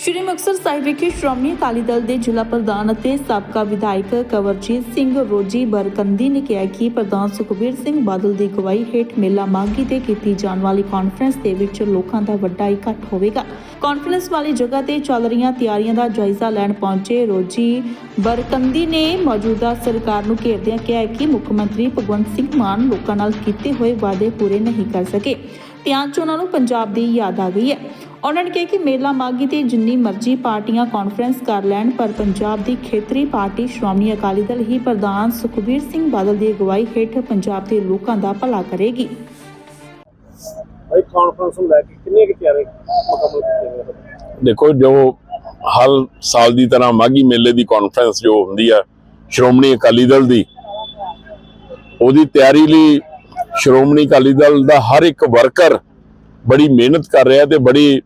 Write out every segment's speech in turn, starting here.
ਸ਼੍ਰੀ ਮੁਕਤਸਰ ਸਾਹਿਬ ਵਿਖੇ ਸ਼੍ਰੋਮਣੀ ਅਕਾਲੀ ਦਲ ਦੇ ਜ਼ਿਲ੍ਹਾ ਪ੍ਰਧਾਨ ਅਤੇ ਸਾਬਕਾ ਵਿਧਾਇਕ ਕਵਰਜੀਤ ਸਿੰਘ ਰੋਜੀ ਬਰਕੰਦੀ ਨੇ ਕਿਹਾ ਕਿ ਪ੍ਰਧਾਨ ਸੁਖਬੀਰ ਸਿੰਘ ਬਾਦਲ ਦੀ ਅਗਵਾਈ ਹੇਠ ਮੇਲਾ ਮਾਘੀ ਤੇ ਕੀਤੀ ਜਾਣ ਵਾਲੀ ਕਾਨਫਰੰਸ ਦੇ ਵਿੱਚ ਲੋਕਾਂ ਦਾ ਵੱਡਾ ਇਕੱਠ ਹੋਵੇਗਾ। ਕਾਨਫਰੰਸ ਵਾਲੀ ਜਗ੍ਹਾ ਤੇ ਚੱਲ ਰਹੀਆਂ ਤਿਆਰੀਆਂ ਦਾ ਜਾਇਜ਼ਾ ਲੈਣ ਪਹੁੰਚੇ ਰੋਜੀ ਬਰਕੰਦੀ ਨੇ ਮੌਜੂਦਾ ਸਰਕਾਰ ਨੂੰ ਘੇਰਦਿਆਂ ਕਿਹਾ ਕਿ ਮੁੱਖ ਮੰਤਰੀ ਭਗਵੰਤ ਸਿੰਘ ਮਾਨ ਲੋਕਾਂ ਨਾਲ ਕੀਤੇ ਹੋਏ ਵਾਅਦੇ ਪੂਰੇ ਨਹੀਂ ਕਰ ਸਕੇ। ਧਿਆਨ ਚ ਉਹਨਾਂ ਨੂੰ ਪੰਜਾਬ ਦੀ ਯਾਦ ਆ ਗਈ ਹੈ ਉਹਨਾਂ ਨੇ ਕਿਹਾ ਕਿ ਮੇਲਾ ਮਾਗੀ ਤੇ ਜਿੰਨੀ ਮਰਜ਼ੀ ਪਾਰਟੀਆਂ ਕਾਨਫਰੰਸ ਕਰ ਲੈਣ ਪਰ ਪੰਜਾਬ ਦੀ ਖੇਤਰੀ ਪਾਰਟੀ ਸ਼੍ਰੋਮਣੀ ਅਕਾਲੀ ਦਲ ਹੀ ਪ੍ਰਧਾਨ ਸੁਖਬੀਰ ਸਿੰਘ ਬਾਦਲ ਦੀ ਅਗਵਾਈ ਹੇਠ ਪੰਜਾਬ ਦੇ ਲੋਕਾਂ ਦਾ ਭਲਾ ਕਰੇਗੀ ਭਾਈ ਕਾਨਫਰੰਸ ਨੂੰ ਲੈ ਕੇ ਕਿੰਨੀਆਂ ਕਿ ਤਿਆਰੀ ਮੁਕੰਮਲ ਕੀਤੀਆਂ ਗਈਆਂ ਨੇ? ਦੇਖੋ ਜੋ ਹਰ ਸਾਲ ਦੀ ਤਰ੍ਹਾਂ ਮਾਘੀ ਮੇਲੇ ਦੀ ਕਾਨਫਰੰਸ ਜੋ ਹੁੰਦੀ ਆ ਸ਼੍ਰੋਮਣੀ ਅਕਾਲੀ ਦਲ ਦੀ ਉਹਦੀ ਤਿਆਰੀ ਲਈ ਸ਼੍ਰੋਮਣੀ ਅਕਾਲੀ ਦਲ ਦਾ ਹਰ ਇੱਕ ਵਰਕਰ ਬੜੀ ਮਿਹਨਤ ਕਰ ਰਿਹਾ ਤੇ ਬੜੀ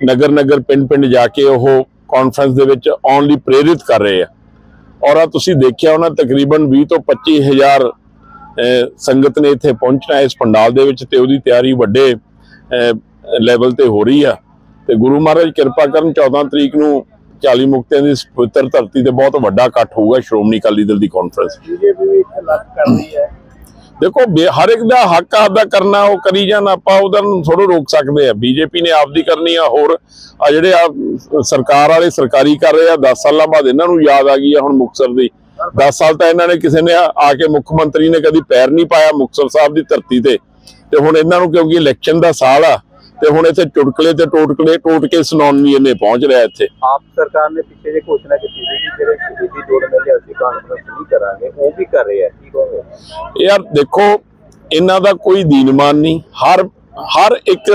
ਨਗਰ ਨਗਰ ਪਿੰਡ ਪਿੰਡ ਜਾ ਕੇ ਉਹ ਕਾਨਫਰੰਸ ਦੇ ਵਿੱਚ ਆਉਣ ਲਈ ਪ੍ਰੇਰਿਤ ਕਰ ਰਹੇ ਆ। ਔਰ ਆ ਤੁਸੀਂ ਦੇਖਿਆ ਉਹਨਾਂ ਤਕਰੀਬਨ 20 ਤੋਂ 25 ਸੰਗਤ ਨੇ ਇੱਥੇ ਪਹੁੰਚਣਾ ਇਸ ਪੰਡਾਲ ਦੇ ਵਿੱਚ ਤੇ ਉਹਦੀ ਤਿਆਰੀ ਵੱਡੇ ਲੈਵਲ ਤੇ ਹੋ ਰਹੀ ਆ। ਤੇ ਗੁਰੂ ਮਹਾਰਾਜ ਕਿਰਪਾ ਕਰਨ 14 ਤਰੀਕ ਨੂੰ 40 ਮੁਕਤਿਆਂ ਦੀ ਪਵਿੱਤਰ ਧਰਤੀ ਤੇ ਬਹੁਤ ਵੱਡਾ ਇਕੱਠ ਹੋਊਗਾ ਸ਼੍ਰੋਮਣੀ ਅਕਾਲੀ ਦਲ ਦੀ ਕਾਨਫਰੰਸ ਬੀਜੇਪੀ ਵੀ ਇੱਥੇ ਲੱਗ ਕਰ ਰਹੀ ਹੈ। ਦੇਖੋ ਹਰ ਇੱਕ ਦਾ ਹੱਕ ਆਦਾ ਕਰਨਾ, ਉਹ ਕਰੀ ਜਾਣ, ਆਪਾਂ ਉਹਦਾ ਨੂੰ ਥੋੜੋ ਰੋਕ ਸਕਦੇ ਆ ਬੀਜੇਪੀ ਨੇ ਆਪਦੀ ਕਰਨੀ ਆ, ਹੋਰ ਆ ਜਿਹੜੇ ਆ ਸਰਕਾਰ ਵਾਲੇ ਸਰਕਾਰੀ ਕਰ ਰਹੇ ਆ 10 ਸਾਲਾਂ ਬਾਅਦ ਇਹਨਾਂ ਨੂੰ ਯਾਦ ਆ ਗਈ ਆ ਹੁਣ ਮੁਕਤਸਰ ਦੀ। 10 ਸਾਲ ਤਾਂ ਇਹਨਾਂ ਨੇ ਕਿਸੇ ਨੇ ਆ ਕੇ ਮੁੱਖ ਮੰਤਰੀ ਨੇ ਕਦੀ ਪੈਰ ਨਹੀਂ ਪਾਇਆ ਮੁਕਤਸਰ ਸਾਹਿਬ ਦੀ ਧਰਤੀ ਤੇ। ਤੇ ਹੁਣ ਇਹਨਾਂ ਨੂੰ ਕਿਉਂਕਿ ਇਲੈਕਸ਼ਨ ਦਾ ਸਾਲ ਆ, ਤੇ ਹੁਣ ਇੱਥੇ ਚੁਟਕਲੇ ਤੇ ਟੋਟਕਲੇ, ਟੋਟਕੇ ਸੁਣਾਉਣ ਵੀ ਇਹਨੇ ਪਹੁੰਚ ਰਿਹਾ ਇੱਥੇ। ਆਪ ਸਰਕਾਰ ਨੇ ਪਿੱਛੇ ਜੇ ਘੋਸ਼ਣਾ ਕੀਤੀ ਸੀ ਕਿ ਜਿਹੜੇ ਸ਼ਹੀਦੀ ਜੋੜ ਮੇਲੇ ਅਸੀਂ ਕਾਨਫਰੰਸ ਨਹੀਂ ਕਰਾਂਗੇ, ਉਹ ਵੀ ਕਰ ਰਹੇ ਆ। ਯਾਰ ਦੇਖੋ, ਇਹਨਾਂ ਦਾ ਕੋਈ ਦੀਨਮਾਨ ਨਹੀਂ। ਹਰ ਹਰ ਇੱਕ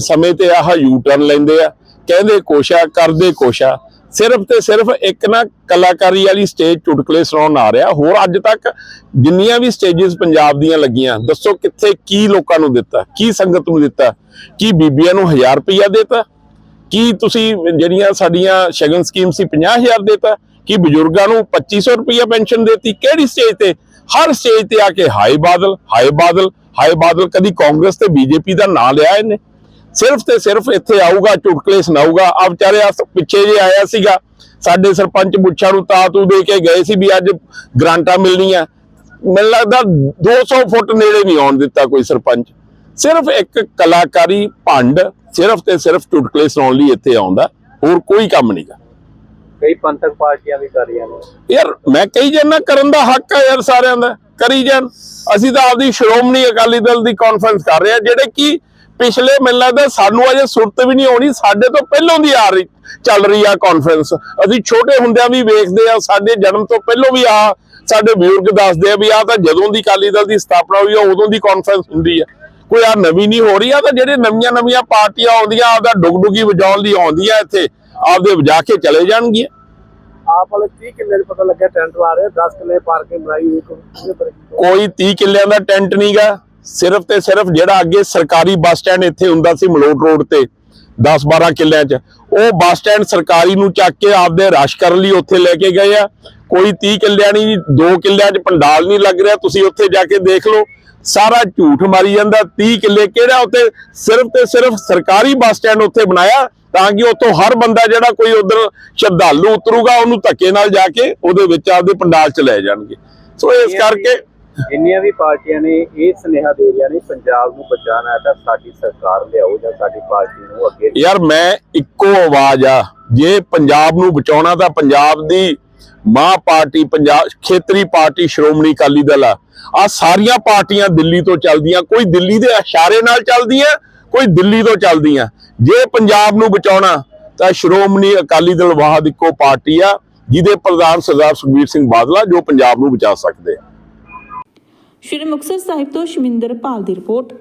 ਸਮੇਂ ਤੇ ਆਹ ਯੂ ਟਰਨ ਲੈਂਦੇ ਆ। ਕਹਿੰਦੇ ਕੋਸ਼ਾ, ਕਰਦੇ ਕੋਸ਼ਾ। ਸਿਰਫ ਤੇ ਸਿਰਫ ਇੱਕ ਨਾ ਕਲਾਕਾਰੀ ਵਾਲੀ ਸਟੇਜ ਚੁਟਕਲੇ ਸੁਣਾਉਣ ਆ ਰਿਹਾ। ਹੋਰ ਅੱਜ ਤੱਕ ਜਿੰਨੀਆਂ ਵੀ ਸਟੇजेस ਪੰਜਾਬ ਦੀਆਂ ਲੱਗੀਆਂ, ਦੱਸੋ ਕਿੱਥੇ ਕੀ ਲੋਕਾਂ ਨੂੰ ਦਿੱਤਾ, ਕੀ ਸੰਗਤ ਨੂੰ ਦਿੱਤਾ, ਕੀ ਬੀਬੀਆਂ ਨੂੰ 1000 ਰੁਪਇਆ ਦਿੱਤਾ, ਕੀ ਤੁਸੀਂ ਜਿਹੜੀਆਂ ਸਾਡੀਆਂ ਸ਼ਗਨ ਸਕੀਮ ਸੀ 50000 ਦੇਤਾ ਕਿ ਬਜ਼ੁਰਗਾਂ ਨੂੰ 2500 ਰੁਪਇਆ ਪੈਨਸ਼ਨ ਦੇਤੀ। ਕਿਹੜੀ ਸਟੇਜ ਤੇ? ਹਰ ਸਟੇਜ ਤੇ ਆ ਕੇ ਹਾਈ ਬਾਦਲ ਹਾਈ ਬਾਦਲ ਹਾਈ ਬਾਦਲ, ਕਦੀ ਕਾਂਗਰਸ ਤੇ ਬੀਜੇਪੀ ਦਾ ਨਾਂ ਲਿਆ ਇਹਨੇ। ਸਿਰਫ ਤੇ ਸਿਰਫ ਇੱਥੇ ਆਊਗਾ ਚੁਟਕਲੇ ਸੁਣਾਊਗਾ ਆ ਵਿਚਾਰੇ ਪਿੱਛੇ ਜੇ ਆਇਆ ਸੀਗਾ, ਸਾਡੇ ਸਰਪੰਚ ਮੁੱਛਾਂ ਨੂੰ ਤਾਤੂ ਦੇ ਕੇ ਗਏ ਸੀ ਵੀ ਅੱਜ ਗ੍ਰਾਂਟਾਂ ਮਿਲਣੀਆਂ। ਮੈਨੂੰ ਲੱਗਦਾ 200 ਫੁੱਟ ਨੇੜੇ ਨਹੀਂ ਆਉਣ ਦਿੱਤਾ ਕੋਈ ਸਰਪੰਚ। ਸਿਰਫ ਇੱਕ ਕਲਾਕਾਰੀ ਭੰਡ, ਸਿਰਫ ਤੇ ਸਿਰਫ ਚੁਟਕਲੇ ਸੁਣਾਉਣ ਲਈ ਇੱਥੇ ਆਉਂਦਾ। ਹੋਰ ਕੋਈ ਕੰਮ ਨਹੀਂਗਾ ਕਈ ਪੰਥਕ ਪਾਰਟੀਆਂ ਵੀ ਕਰ ਰਹੀਆਂ ਨੇ। ਯਾਰ, ਮੈਂ ਕਹੀ ਜਾਂਦਾ, ਕਰਨ ਦਾ ਹੱਕ ਹੈ ਯਾਰ ਸਾਰਿਆਂ ਦਾ, ਕਰੀ ਜਾਣ। ਅਸੀਂ ਤਾਂ ਆਪਦੀ ਸ਼੍ਰੋਮਣੀ ਅਕਾਲੀ ਦਲ ਦੀ ਕਾਨਫਰੰਸ ਕਰ ਰਹੇ ਆ ਜਿਹੜੇ ਕਿ ਪਿਛਲੇ ਮੈਨੂੰ ਲੱਗਦਾ ਸਾਨੂੰ ਅਜੇ ਸੁਰਤ ਵੀ ਨਹੀਂ ਆਉਣੀ, ਸਾਡੇ ਤੋਂ ਪਹਿਲਾਂ ਦੀ ਆ ਰਹੀ, ਚੱਲ ਰਹੀ ਆ ਕਾਨਫਰੰਸ ਅਸੀਂ ਛੋਟੇ ਹੁੰਦਿਆਂ ਵੀ ਵੇਖਦੇ ਆ ਸਾਡੇ ਜਨਮ ਤੋਂ ਪਹਿਲਾਂ ਵੀ ਆ, ਸਾਡੇ ਬਜ਼ੁਰਗ ਦੱਸਦੇ ਆ ਵੀ ਆ ਤਾਂ ਜਦੋਂ ਦੀ ਅਕਾਲੀ ਦਲ ਦੀ ਸਥਾਪਨਾ ਹੋਈ ਆ, ਉਦੋਂ ਦੀ ਕਾਨਫਰੰਸ ਹੁੰਦੀ ਆ। ਕੋਈ ਆ ਨਵੀਂ ਨਹੀਂ ਹੋ ਰਹੀ ਆ ਤਾਂ ਜਿਹੜੇ ਨਵੀਆਂ ਨਵੀਆਂ ਪਾਰਟੀਆਂ ਆਉਂਦੀਆਂ ਆਪਦਾ ਡੁਗਡੁਗੀ ਵਜਾਉਣ ਲਈ ਆਉਂਦੀਆਂ ਇੱਥੇ। ਆਪਦੇ ਵਜਾ ਕੇ ਚਲੇ ਜਾਣਗੀਆਂ। ਆਪ ਵਾਲੇ 30 ਕਿੱਲੇ ਦੇ ਪਤਾ ਲੱਗਿਆ ਟੈਂਟ ਲਾ ਰਹੇ 10 ਕਿੱਲੇ ਪਾਰਕਿੰਗ ਬਣਾਈ ਹੋਈ ਕੋਈ ਪਰ ਕੋਈ 30 ਕਿੱਲਿਆਂ ਦਾ ਟੈਂਟ ਨਹੀਂਗਾ ਸਿਰਫ ਤੇ ਸਿਰਫ ਜਿਹੜਾ ਅੱਗੇ ਸਰਕਾਰੀ ਬੱਸ ਸਟੈਂਡ ਇੱਥੇ ਹੁੰਦਾ ਸੀ ਮਲੋਟ ਰੋਡ ਤੇ 10 12 ਕਿੱਲਿਆਂ 'ਚ। ਉਹ ਬੱਸ ਸਟੈਂਡ ਸਰਕਾਰੀ ਨੂੰ ਚੱਕ ਕੇ ਆਪਦੇ ਰਸ਼ ਕਰਨ ਲਈ ਉੱਥੇ ਲੈ ਕੇ ਗਏ ਆ। ਕੋਈ 30 ਕਿੱਲਿਆਂ ਨਹੀਂ 2 ਕਿੱਲਿਆਂ 'ਚ ਪੰਡਾਲ ਨਹੀਂ ਲੱਗ ਰਿਹਾ ਤੁਸੀਂ ਉੱਥੇ ਜਾ ਕੇ ਦੇਖ ਲਓ। ਸਾਰਾ ਝੂਠ ਮਾਰੀ ਜਾਂਦਾ 30 ਕਿੱਲੇ ਕਿਹੜਾ ਉੱਤੇ ਸਿਰਫ ਤੇ ਸਿਰਫ ਸਰਕਾਰੀ ਬੱਸ ਸਟੈਂਡ ਉੱਥੇ ਬਣਾਇਆ ਤਾਂ ਕਿ ਉੱਥੋਂ ਹਰ ਬੰਦਾ ਜਿਹੜਾ ਕੋਈ ਉਧਰ ਸ਼ਰਧਾਲੂ ਉਤਰੂਗਾ ਉਹਨੂੰ ਧੱਕੇ ਨਾਲ ਜਾ ਕੇ ਉਹਦੇ ਵਿੱਚ ਆਪਦੇ ਪੰਡਾਲ 'ਚ ਲੈ ਜਾਣਗੇ। ਸੋ ਇਸ ਕਰਕੇ ਜਿੰਨੀਆਂ ਵੀ ਪਾਰਟੀਆਂ ਨੇ ਇਹ ਸੁਨੇਹਾ ਦੇ ਰਹੀਆਂ ਨੇ ਪੰਜਾਬ ਨੂੰ ਬਚਾਉਣਾ ਹੈ ਤਾਂ ਸਾਡੀ ਸਰਕਾਰ ਲਿਆਓ ਜਾਂ ਸਾਡੀ ਪਾਰਟੀ ਨੂੰ ਅੱਗੇ ਯਾਰ ਮੈਂ ਇੱਕੋ ਆਵਾਜ਼ ਆ ਜੇ ਪੰਜਾਬ ਨੂੰ ਬਚਾਉਣਾ ਤਾਂ ਪੰਜਾਬ ਦੀ ਮਾਂ ਪਾਰਟੀ ਪੰਜਾਬ ਖੇਤਰੀ ਪਾਰਟੀ ਸ਼੍ਰੋਮਣੀ ਅਕਾਲੀ ਦਲ ਆ। ਆ ਸਾਰੀਆਂ ਪਾਰਟੀਆਂ ਦਿੱਲੀ ਤੋਂ ਚੱਲਦੀਆਂ ਕੋਈ ਦਿੱਲੀ ਦੇ ਇਸ਼ਾਰੇ ਨਾਲ ਚੱਲਦੀਆਂ ਕੋਈ ਦਿੱਲੀ ਤੋਂ ਚੱਲਦੀਆਂ ਜੇ ਪੰਜਾਬ ਨੂੰ ਬਚਾਉਣਾ, ਤਾਂ ਸ਼੍ਰੋਮਣੀ ਅਕਾਲੀ ਦਲ ਵਾਹਦ ਇੱਕੋ ਪਾਰਟੀ ਆ, ਜਿਹਦੇ ਪ੍ਰਧਾਨ ਸਰਦਾਰ ਸੁਖਬੀਰ ਸਿੰਘ ਬਾਦਲਾ ਜੋ ਪੰਜਾਬ ਨੂੰ ਬਚਾ ਸਕਦੇ ਆ। ਸ਼੍ਰੀ ਮੁਕਤਸਰ ਸਾਹਿਬ ਤੋਂ ਸ਼ਮਿੰਦਰ ਪਾਲ ਦੀ ਰਿਪੋਰਟ।